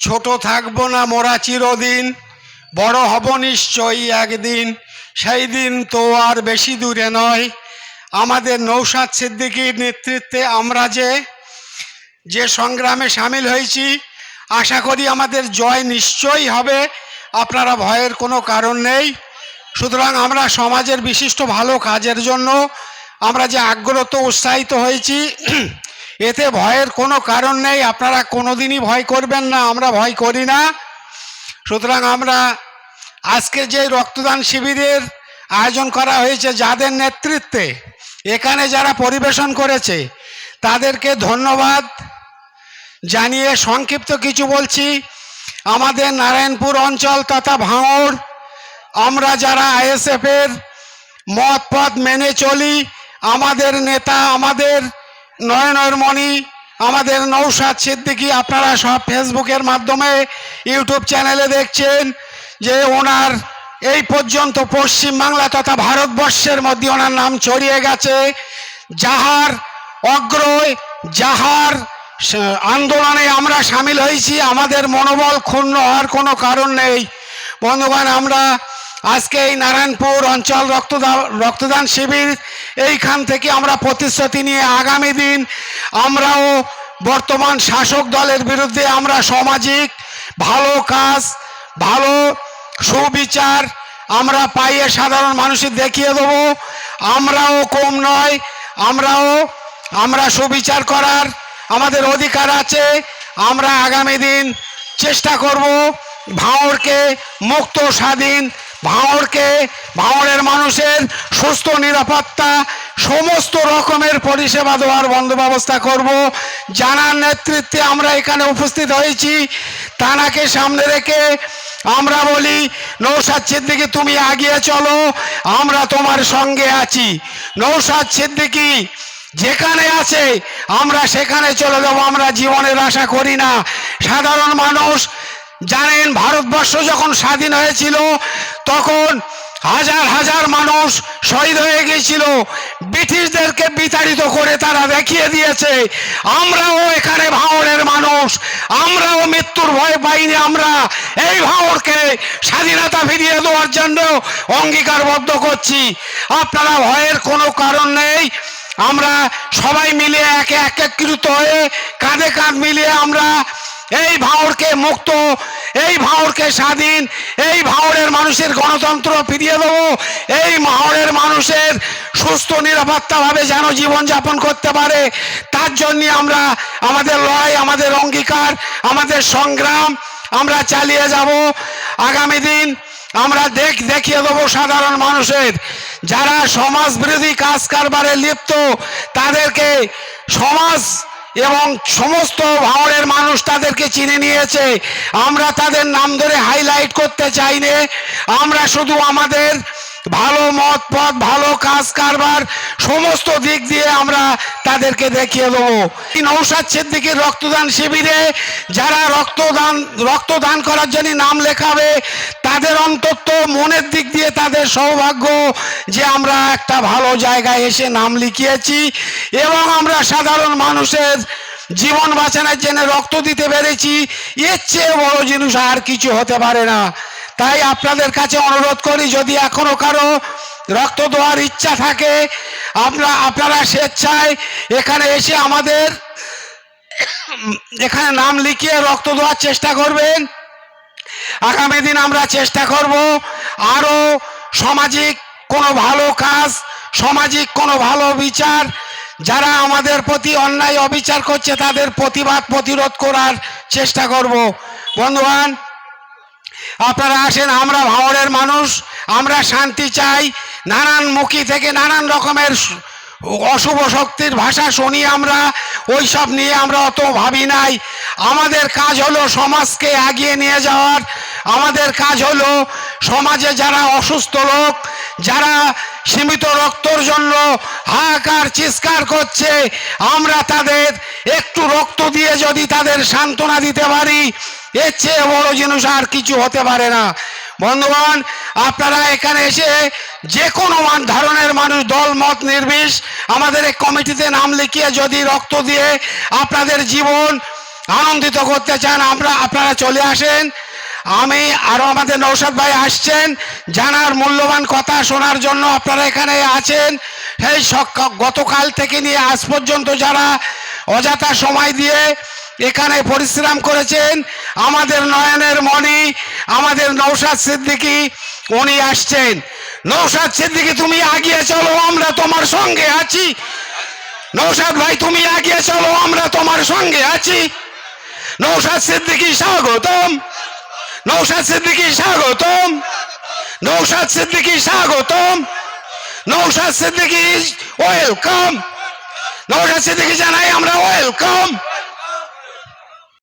ছোট থাকব না মোরা চিরদিন, বড় হব নিশ্চয়ই একদিন। সেই দিন তো আর বেশি দূরে নয়। আমাদের নৌসাদ সিদ্দিকীর নেতৃত্বে আমরা যে যে সংগ্রামে সামিল হয়েছি, আশা করি আমাদের জয় নিশ্চয়ই হবে। আপনারা ভয়ের কোনো কারণ নেই। সুতরাং আমরা সমাজের বিশিষ্ট ভালো কাজের জন্য আমরা যে আগ্রত উৎসাহিত হয়েছি এতে ভয়ের কোনো কারণ নেই। আপনারা কোনোদিনই ভয় করবেন না, আমরা ভয় করি না। সুতরাং আমরা আজকে যে রক্তদান শিবিরের আয়োজন করা হয়েছে যাদের নেতৃত্বে, এখানে যারা পরিবেশন করেছে, তাদেরকে ধন্যবাদ জানিয়ে সংক্ষিপ্ত কিছু বলছি। আমাদের নারায়ণপুর অঞ্চল তথা ভাঙড়, আমরা যারা আইএসএফের মত পথ মেনে চলি, আমাদের নেতা, আমাদের নয়নের মণি, আমাদের নৌসাদ সিদ্দিকী আপনারা সব ফেসবুকের মাধ্যমে, ইউটিউব চ্যানেলে দেখছেন যে ওনার এই পর্যন্ত পশ্চিমবাংলা তথা ভারতবর্ষের মধ্যে ওনার নাম ছড়িয়ে গেছে। যাহার অগ্রয়, যাহার আন্দোলনে আমরা সামিল হয়েছি, আমাদের মনোবল ক্ষুণ্ণ হওয়ার কোনো কারণ নেই। বন্ধুগণ, আমরা আজকে এই নারায়ণপুর অঞ্চল রক্তদান রক্তদান শিবির এইখান থেকে আমরা প্রতিশ্রুতি নিয়ে আগামী দিন আমরাও বর্তমান শাসক দলের বিরুদ্ধে আমরা সামাজিক, ভালো কাজ, ভালো সুবিচার আমরা পাইয়ে সাধারণ মানুষের দেখিয়ে দেবো। আমরাও কম নয়, আমরাও, আমরা সুবিচার করার আমাদের অধিকার আছে। আমরা আগামী দিন চেষ্টা করব ভাঁড়কে মুক্ত, স্বাধীন ভাঁড়কে ভাঁড়ের মানুষের সুস্থ নিরাপত্তা, সমস্ত রকমের পরিষেবা দেওয়ার বন্দোবস্ত করব। জানার নেতৃত্বে আমরা এখানে উপস্থিত হয়েছি। তানাকে সামনে রেখে আমরা বলি নৌসাদ সিদ্দিকি, তুমি আগিয়ে চলো, আমরা তোমার সঙ্গে আছি। নৌসাদ সিদ্দিকি যেখানে আছে, আমরা সেখানে চলে যাব, আমরা জীবনের আশা করি না। সাধারণ মানুষ জানেন, ভারতবর্ষ যখন স্বাধীন হয়েছিল তখন হাজার হাজার মানুষ শহীদ হয়ে গিয়েছিল। ব্রিটিশদেরকে বিতাড়িত করে তারা দেখিয়ে দিয়েছে, আমরাও এখানে ভাঙড়ের মানুষ, আমরাও মৃত্যুর ভয় পাইনি, আমরা এই ভাঙড়কে স্বাধীনতা ফিরিয়ে দেওয়ার জন্য অঙ্গীকারবদ্ধ করছি। আপনারা ভয়ের কোনো কারণ নেই, আমরা সবাই মিলে একে একত্রিত হয়ে কাঁধে কাঁধ মিলিয়ে আমরা এই ভাঁড়কে মুক্ত এই ভাঁড়কে স্বাধীন, এই ভাঁড়ের মানুষের গণতন্ত্র ফিরিয়ে দেবো, এই ভাঁড়ের মানুষের সুস্থ নিরাপত্তাভাবে যেন জীবনযাপন করতে পারে। তার জন্য আমরা আমাদের লড়াই, আমাদের অঙ্গীকার, আমাদের সংগ্রাম আমরা চালিয়ে যাব। আগামী দিন আমরা দেখ, দেখিয়ে দেবো সাধারণ মানুষের। যারা সমাজ বিরোধী কাজ কারবারে লিপ্ত, তাদেরকে সমাজ এবং সমস্ত ভাঙড়ের মানুষ তাদেরকে চিনে নিয়েছে? আমরা তাদের নাম ধরে হাইলাইট করতে চাই নে আমরা শুধু আমাদের ভালো মত, পথ, ভালো কাজ, কারবার, সমস্ত দিক দিয়ে আমরা তাদেরকে দেখিয়ে দেবো। নৌসাদ সিদ্দিকির রক্তদান শিবিরে যারা রক্তদান রক্তদান করার জন্য নাম লেখাবে, তাদের অন্তত মনের দিক দিয়ে তাদের সৌভাগ্য যে আমরা একটা ভালো জায়গায় এসে নাম লিখিয়েছি এবং আমরা সাধারণ মানুষের জীবন বাঁচানোর জন্য রক্ত দিতে পেরেছি। এর চেয়ে বড় জিনিস আর কিছু হতে পারে না। তাই আপনাদের কাছে অনুরোধ করি, যদি এখনও কারও রক্ত দেওয়ার ইচ্ছা থাকে, আপনারা আপনারা স্বেচ্ছায় এখানে এসে আমাদের, এখানে নাম লিখিয়ে রক্ত দেওয়ার চেষ্টা করবেন। আগামী দিন আমরা চেষ্টা করব আরও সামাজিক কোনো ভালো কাজ, সামাজিক কোনো ভালো বিচার যারা আমাদের প্রতি অন্যায় অবিচার করছে, তাদের প্রতিবাদ, প্রতিরোধ করার চেষ্টা করব। বন্ধুবান আপনারা আসেন, আমরা ভাঙড়ের মানুষ, আমরা শান্তি চাই। নানান মুখী থেকে নানান রকমের অশুভ শক্তির ভাষা শুনি আমরা ওই সব নিয়ে আমরা অত ভাবি নাই। আমাদের কাজ হলো সমাজকে এগিয়ে নিয়ে যাওয়ার। আমাদের কাজ হলো সমাজে যারা অসুস্থ লোক, যারা সীমিত রক্তর জন্য হাহাকার, চিৎকার করছে। আমরা তাদের একটু রক্ত দিয়ে যদি তাদের সান্ত্বনা দিতে পারি, এর চেয়ে বড় জিনিস আর কিছু হতে পারে না। বন্ধুগণ, আপনারা এখানে এসে যে কোনো ধরনের মানুষ, দল, মত নির্বিষ আমাদের এই কমিটিতে নাম লিখিয়ে যদি রক্ত দিয়ে আপনাদের জীবন আনন্দিত করতে চান, আমরা, আপনারা চলে আসেন। আমি আরও আমাদের নৌসাদ ভাই আসছেন, জানার মূল্যবান কথা শোনার জন্য আপনারা এখানে আছেন। সেই গতকাল থেকে নিয়ে আজ পর্যন্ত যারা অযথা সময় দিয়ে এখানে পরিশ্রম করেছেন, আমাদের নয়নের মণি, আমাদের নৌসাদ সিদ্দিকী, উনি আসছেন। নৌসাদ সিদ্দিকী, তুমি আগিয়ে চলো, আমরা তোমার সঙ্গে আছি। নৌসাদ ভাই, তুমি আগিয়ে চলো, আমরা তোমার সঙ্গে আছি। নৌসাদ সিদ্দিকী, স্বাগতম। নৌসাদ সিদ্দিকী স্বাগতম। নৌসাদ সিদ্দিকী স্বাগতম। নৌসাদ সিদ্দিকী ওয়েলকাম নৌসাদ সিদ্দিকী জানাই আমরা ওয়েলকাম